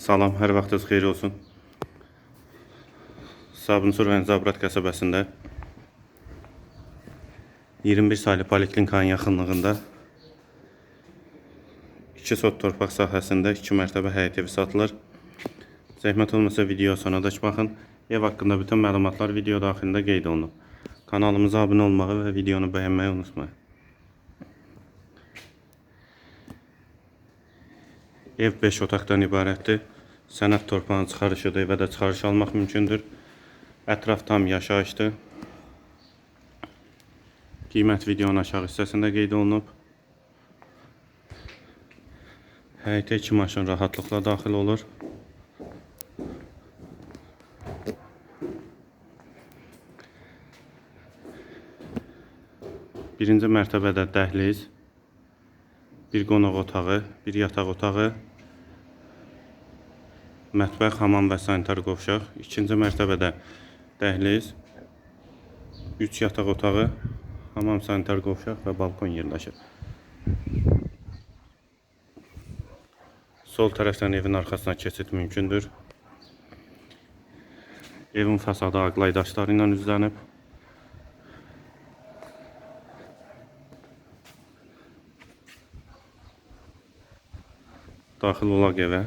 Salam, hər vaxtınız xeyir olsun. Sabunçu rayon Zabrat qəsəbəsində 21 saylı poliklinikanın yaxınlığında 2 sot torpaq sahəsində 2 mərtəbə həyət evi satılır. Zəhmət olmasa video sonadək baxın. Ev haqqında bütün məlumatlar video daxilində qeyd olunub. Kanalımıza abunə olmağı və videonu bəyənməyi unutmayın. Ev 5 otaqdan ibarətdir. Sənəd torpağın çıxarışıdır və də çıxarış almaq mümkündür. Ətraf tam yaşayışdır. Qiymət videonun aşağı hissəsində qeyd olunub. Həyətə iki maşın rahatlıqla daxil olur. Birinci mərtəbədə dəhliz, bir qonaq otağı, bir yataq otağı, mətbəx, hamam və sanitar qovşaq. İkinci mərtəbədə dəhliz, 3 yataq otağı, hamam, sanitar qovşaq və balkon yerləşir. Sol tərəfdən evin arxasına keçid mümkündür. Evin fasadı ağlay daşları ilə üzlənib. Daxil olaq evə.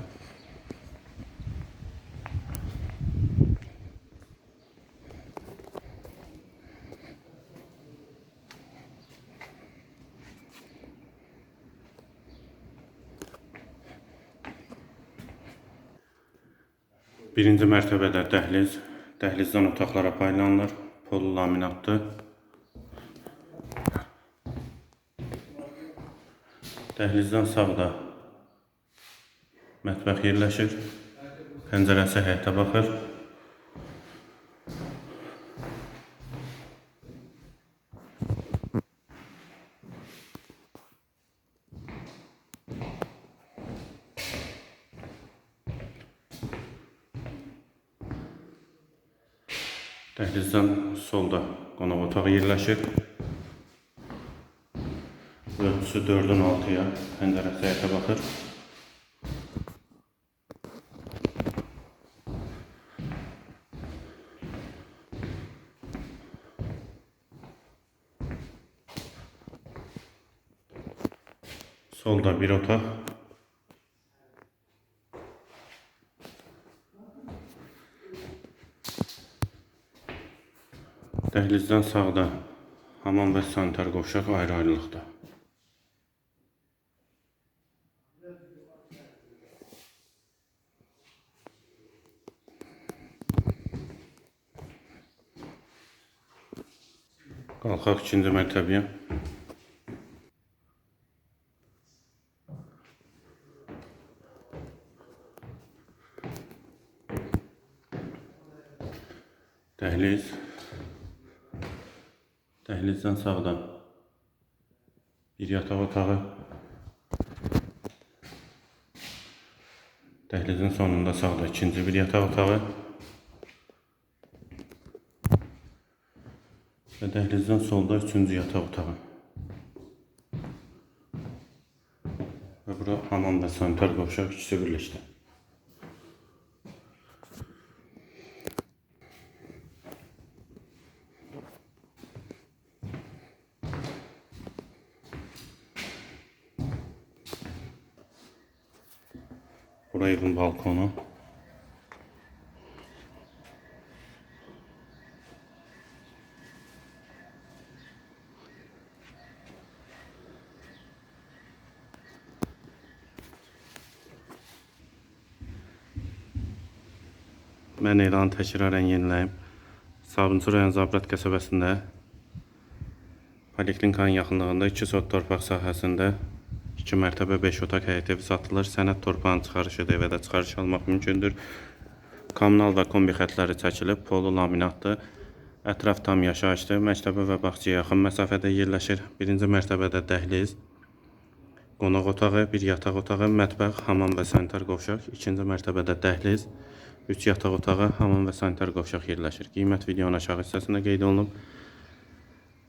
Birinci mərtəbədə dəhliz, dəhlizdən otaqlara paylanılır. Polu laminatdır. Dəhlizdən sağda mətbəx yerləşir. Pəncərəsi həyətə baxır. Dəhlizdən solda qonaq otağı yerləşir. Ölçüsü 4-ün 6-ya, pəncərəsi həyətə baxır. Solda bir otaq. Dəhlizdən sağda hamam və sanitar qovşaq ayrı-ayrılıqda. Qalxaq ikinci mərtəbəyə. Dəhliz. Dəhlizdən sağda bir yataq otağı. Dəhlizin sonunda sağda ikinci bir yataq otağı. Və dəhlizdən solda üçüncü yataq otağı. Və bura hamam və sanitar qovşaq ikisi birləşdi. Bura evin balkonu. Mən elanı təkrarən yeniləyim. Sabunçu rayon Zabrat qəsəbəsində Poliklinikanın yaxınlığında 2 sot torpaq sahəsində 2 mərtəbə 5 otaq həyət evi satılır. Sənəd torpağın çıxarışıdır və də çıxarış almaq mümkündür. Kommunal və kombi xətləri çəkilib, polu laminatdır. Ətraf tam yaşayışdır. Məktəbə və bağçaya yaxın məsafədə yerləşir. Birinci mərtəbədə dəhliz, qonaq otağı, bir yataq otağı, mətbəx, hamam və sanitar qovşaq. İkinci mərtəbədə dəhliz, 3 yataq otağı, hamam və sanitar qovşaq yerləşir. Qiymət videonun aşağı hissəsində qeyd olunub.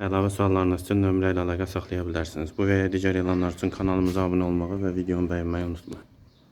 Əlavə suallarınız üçün nömrə ilə əlaqə saxlaya bilərsiniz. Bu və ya digər elanlar üçün kanalımıza abunə olmağı və videonu bəyənməyi unutmayın.